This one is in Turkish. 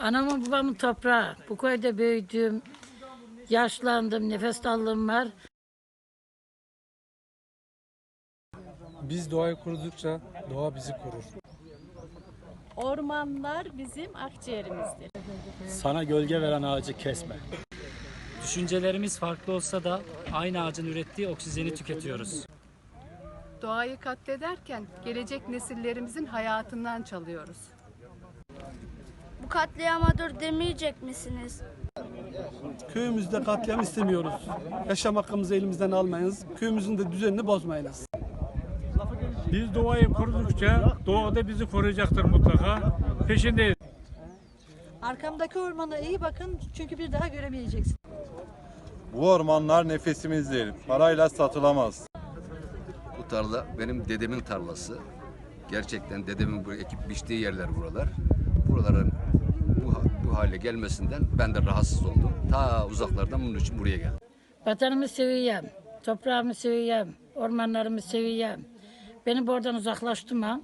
Anamın babamın toprağı. Bu köyde büyüdüm. Yaşlandım. Nefes darlığım var. Biz doğayı korudukça doğa bizi korur. Ormanlar bizim akciğerimizdir. Sana gölge veren ağacı kesme. Düşüncelerimiz farklı olsa da aynı ağacın ürettiği oksijeni tüketiyoruz. Doğayı katlederken gelecek nesillerimizin hayatından çalıyoruz. Bu katliama dur demeyecek misiniz? Köyümüzde katliam istemiyoruz. Yaşam hakkımızı elimizden almayınız. Köyümüzün de düzenini bozmayınız. Biz doğayı korudukça doğa da bizi koruyacaktır mutlaka. Peşindeyiz. Arkamdaki ormana iyi bakın çünkü bir daha göremeyeceksin. Bu ormanlar nefesimizdir. Parayla satılamaz. Tarla benim dedemin tarlası. Gerçekten dedemin bu ekip biçtiği yerler buralar. Buraların bu, bu hale gelmesinden ben de rahatsız oldum. Ta uzaklardan bunun için buraya geldim. Vatanımı seviyorum. Toprağımı seviyorum. Ormanlarımı seviyorum. Beni buradan uzaklaştırma.